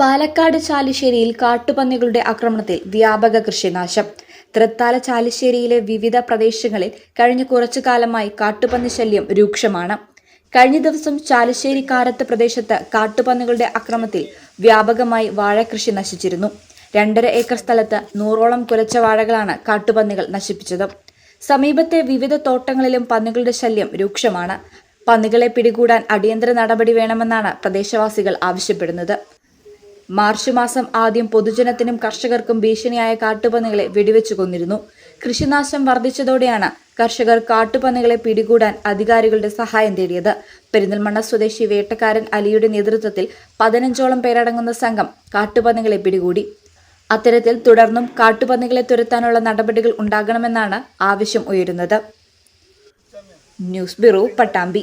പാലക്കാട് ചാലിശ്ശേരിയിൽ കാട്ടുപന്നികളുടെ ആക്രമണത്തിൽ വ്യാപക കൃഷിനാശം. തൃത്താല ചാലിശ്ശേരിയിലെ വിവിധ പ്രദേശങ്ങളിൽ കഴിഞ്ഞ കുറച്ചു കാലമായി കാട്ടുപന്നി ശല്യം രൂക്ഷമാണ്. കഴിഞ്ഞ ദിവസം ചാലിശ്ശേരി കാരത്ത് പ്രദേശത്ത് കാട്ടുപന്നികളുടെ ആക്രമണത്തിൽ വ്യാപകമായി വാഴകൃഷി നശിച്ചിരുന്നു. രണ്ടര ഏക്കർ സ്ഥലത്ത് നൂറോളം കുലച്ച വാഴകളാണ് കാട്ടുപന്നികൾ നശിപ്പിച്ചത്. സമീപത്തെ വിവിധ തോട്ടങ്ങളിലും പന്നികളുടെ ശല്യം രൂക്ഷമാണ്. പന്നികളെ പിടികൂടാൻ അടിയന്തര നടപടി വേണമെന്നാണ് പ്രദേശവാസികൾ ആവശ്യപ്പെടുന്നത്. മാർച്ച് മാസം ആദ്യം പൊതുജനത്തിനും കർഷകർക്കും ഭീഷണിയായ കാട്ടുപന്നികളെ വെടിവെച്ചു കൊന്നിരുന്നു. കൃഷിനാശം വർദ്ധിച്ചതോടെയാണ് കർഷകർ കാട്ടുപന്നികളെ പിടികൂടാൻ അധികാരികളുടെ സഹായം തേടിയത്. പെരിന്തൽമണ്ണ സ്വദേശി വേട്ടക്കാരൻ അലിയുടെ നേതൃത്വത്തിൽ പതിനഞ്ചോളം പേരടങ്ങുന്ന സംഘം കാട്ടുപന്നികളെ പിടികൂടി. അത്തരത്തിൽ തുടർന്നും കാട്ടുപന്നികളെ തുരത്താനുള്ള നടപടികൾ ഉണ്ടാകണമെന്നാണ് ആവശ്യം ഉയരുന്നത്. News bureau Pattambi.